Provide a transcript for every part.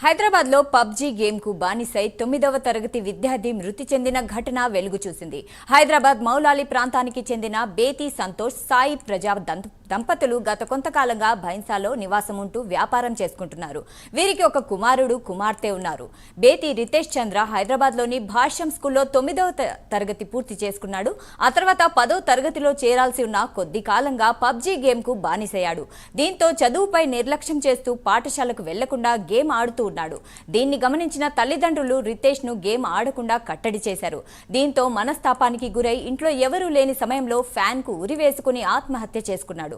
హైదరాబాద్లో పబ్జీ గేమ్కు బానిసై తొమ్మిదవ తరగతి విద్యార్థి మృతి చెందిన ఘటన వెలుగు చూసింది హైదరాబాద్ మౌలాలి ప్రాంతానికి చెందిన బేతి సంతోష్ సాయి ప్రజా దంత- దంపతులు గత కొంతకాలంగా భైన్సాలో నివాసం ఉంటూ వ్యాపారం చేసుకుంటున్నారు. వీరికి ఒక కుమారుడు కుమార్తె ఉన్నారు. బేతి రితేష్ చంద్ర హైదరాబాద్లోని భాష్యం స్కూల్లో తొమ్మిదవ త- తరగతి పూర్తి చేసుకున్నాడు. ఆ తర్వాత పదో తరగతిలో చేరాల్సి ఉన్న కొద్ది కాలంగా పబ్జీ గేమ్కు బానిసయ్యాడు. దీంతో చదువుపై నిర్లక్ష్యం చేస్తూ పాఠశాలకు వెళ్ళకుండా గేమ్ ఆడుతూ ఉన్నాడు. దీన్ని గమనించిన తల్లిదండ్రులు రితేష్ను గేమ్ ఆడకుండా కట్టడి చేశారు. దీంతో మనస్తాపానికి గురై ఇంట్లో ఎవరూ లేని సమయంలో ఫ్యాన్కు ఉరివేసుకుని ఉరి వేసుకుని ఆత్మహత్య చేసుకున్నాడు.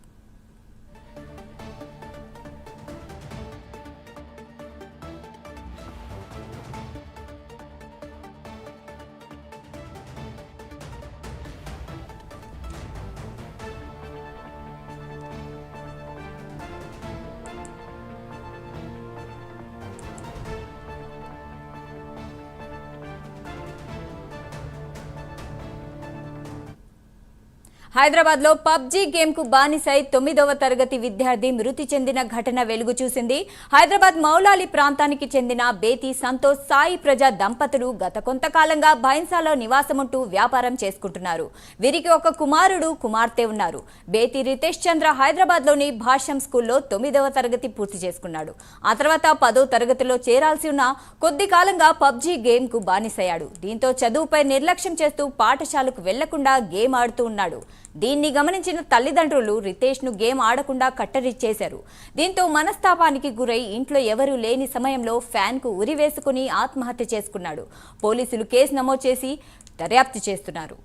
హైదరాబాద్లో పబ్జీ గేమ్కు బానిసై తొమ్మిదవ తరగతి విద్యార్థి మృతి చెందిన ఘటన వెలుగు చూసింది. హైదరాబాద్ మౌలాలి ప్రాంతానికి చెందిన బేతి సంతోష్ సాయి ప్రజా దంపతులు గత కొంతకాలంగా భైన్సాలో నివాసముంటూ వ్యాపారం చేసుకుంటున్నారు. వీరికి ఒక కుమారుడు కుమార్తె ఉన్నారు. బేతి రితేష్ చంద్ర హైదరాబాద్లోని భాష్యం స్కూల్లో తొమ్మిదవ తరగతి పూర్తి చేసుకున్నాడు. ఆ తర్వాత పదో తరగతిలో చేరాల్సి ఉన్న కొద్ది కాలంగా పబ్జీ గేమ్కు బానిసయ్యాడు. దీంతో చదువుపై నిర్లక్ష్యం చేస్తూ పాఠశాలకు వెళ్ళకుండా గేమ్ ఆడుతూ ఉన్నాడు. దీన్ని గమనించిన తల్లిదండ్రులు రితేష్ను గేమ్ ఆడకుండా కట్టరిచ్చేశారు. దీంతో మనస్తాపానికి గురై ఇంట్లో ఎవరూ లేని సమయంలో ఫ్యాన్కు ఉరి వేసుకుని ఆత్మహత్య చేసుకున్నాడు. పోలీసులు కేసు నమోదు చేసి దర్యాప్తు చేస్తున్నారు.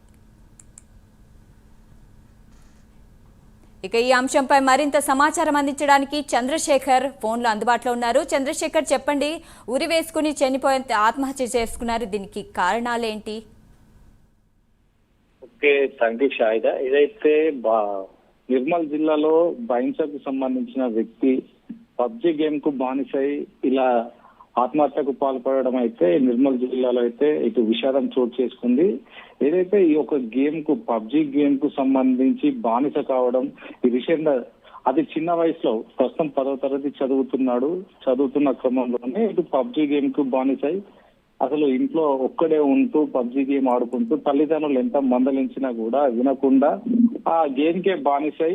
ఇక ఈ అంశంపై మరింత సమాచారం అందించడానికి చంద్రశేఖర్ ఫోన్లో అందుబాటులో ఉన్నారు. చంద్రశేఖర్ చెప్పండి ఉరి వేసుకుని చనిపోయేంత ఆత్మహత్య చేసుకున్నారు దీనికి కారణాలేంటి? ఓకే థ్యాంక్ షాయిద ఇదైతే బా నిర్మల్ జిల్లాలో బహింసకు సంబంధించిన వ్యక్తి పబ్జి గేమ్కు బానిసై ఇలా ఆత్మహత్యకు పాల్పడడం అయితే నిర్మల్ జిల్లాలో అయితే ఇటు విషాదం చోటు చేసుకుంది. ఏదైతే ఈ యొక్క గేమ్కు పబ్జి గేమ్కు సంబంధించి బానిస కావడం ఈ విషయంలో అది చిన్న వయసులో ప్రస్తుతం పదో తరగతి చదువుతున్నాడు చదువుతున్న క్రమంలోనే ఇటు పబ్జి గేమ్కు బానిసై అసలు ఇంట్లో ఒక్కడే ఉంటూ పబ్జి గేమ్ ఆడుకుంటూ తల్లిదండ్రులు ఎంత మందలించినా కూడా వినకుండా ఆ గేమ్ కే బానిసై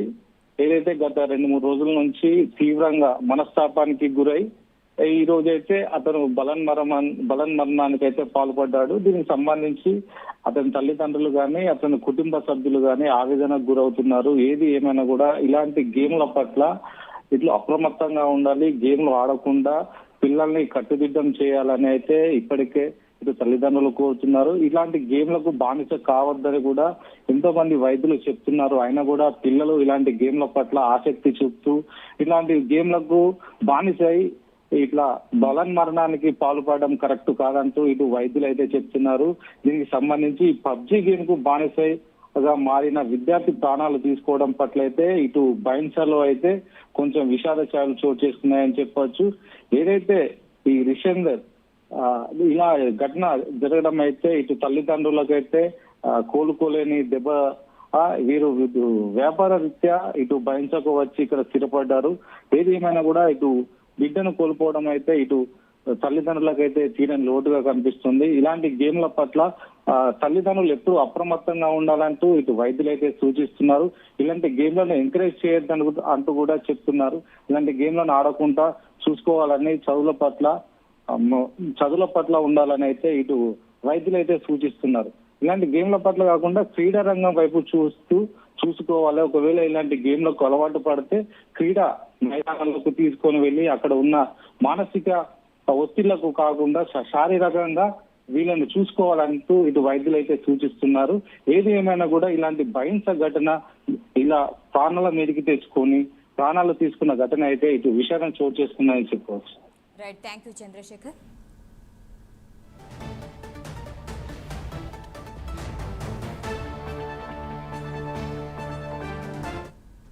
ఏదైతే గత రెండు మూడు రోజుల నుంచి తీవ్రంగా మనస్తాపానికి గురై ఈ రోజైతే అతను బలన్ మరమన్ బలన్ మరణానికి అయితే పాల్పడ్డాడు. దీనికి సంబంధించి అతని తల్లిదండ్రులు కానీ అతని కుటుంబ సభ్యులు కానీ ఆవేదనకు గురవుతున్నారు. ఏది ఏమైనా కూడా ఇలాంటి గేమ్ల పట్ల ఇట్లా అప్రమత్తంగా ఉండాలి గేమ్లు ఆడకుండా పిల్లల్ని కట్టుదిట్టం చేయాలని అయితే ఇప్పటికే ఇటు తల్లిదండ్రులు కోరుతున్నారు. ఇలాంటి గేమ్లకు బానిస కావద్దని కూడా ఎంతో మంది వైద్యులు చెప్తున్నారు. అయినా కూడా పిల్లలు ఇలాంటి గేమ్ల పట్ల ఆసక్తి చూపుతూ ఇలాంటి గేమ్లకు బానిసై ఇట్లా బలన్ మరణానికి పాల్పడడం కరెక్ట్ కాదంటూ ఇటు వైద్యులు అయితే చెప్తున్నారు. దీనికి సంబంధించి పబ్జి గేమ్కు బానిసై గా మారిన విద్యార్థి ప్రాణాలు తీసుకోవడం పట్ల అయితే ఇటు బైన్సాలో అయితే కొంచెం విషాద ఛాయలు చోటు చేసుకున్నాయని చెప్పొచ్చు. ఏదైతే ఈ రిషందర్ ఇలా ఘటన జరగడం అయితే ఇటు తల్లిదండ్రులకైతే కోలుకోలేని దెబ్బ వీరు వ్యాపార రీత్యా ఇటు బైన్సకు వచ్చి ఇక్కడ స్థిరపడ్డారు. ఏది ఏమైనా కూడా ఇటు బిడ్డను కోల్పోవడం అయితే ఇటు తల్లిదండ్రులకైతే తీరని లోటుగా కనిపిస్తుంది. ఇలాంటి గేమ్ల పట్ల తల్లిదండ్రులు ఎప్పుడు అప్రమత్తంగా ఉండాలంటూ ఇటు వైద్యులు అయితే సూచిస్తున్నారు. ఇలాంటి గేమ్లను ఎంకరేజ్ చేయొద్దని అంటూ కూడా చెప్తున్నారు. ఇలాంటి గేమ్లను ఆడకుండా చూసుకోవాలని చదువుల పట్ల చదువుల పట్ల ఉండాలని అయితే ఇటు వైద్యులు అయితే సూచిస్తున్నారు. ఇలాంటి గేమ్ల పట్ల కాకుండా క్రీడా రంగం వైపు చూస్తూ చూసుకోవాలి. ఒకవేళ ఇలాంటి గేమ్లకు అలవాటు పడితే క్రీడా మైదానాలకు తీసుకొని వెళ్ళి అక్కడ ఉన్న మానసిక ఒత్తిళ్ళకు కాకుండా శారీరకంగా వీళ్ళని చూసుకోవాలంటూ ఇటు వైద్యులు అయితే సూచిస్తున్నారు. ఏది ఏమైనా కూడా ఇలాంటి భయంస ఘటన ఇలా ప్రాణాల మీదకి తెచ్చుకొని ప్రాణాలు తీసుకున్న ఘటన అయితే ఇటు విషాదం చోటు చేసుకున్నాయని చెప్పవచ్చు. Right thank you Chandrasekhar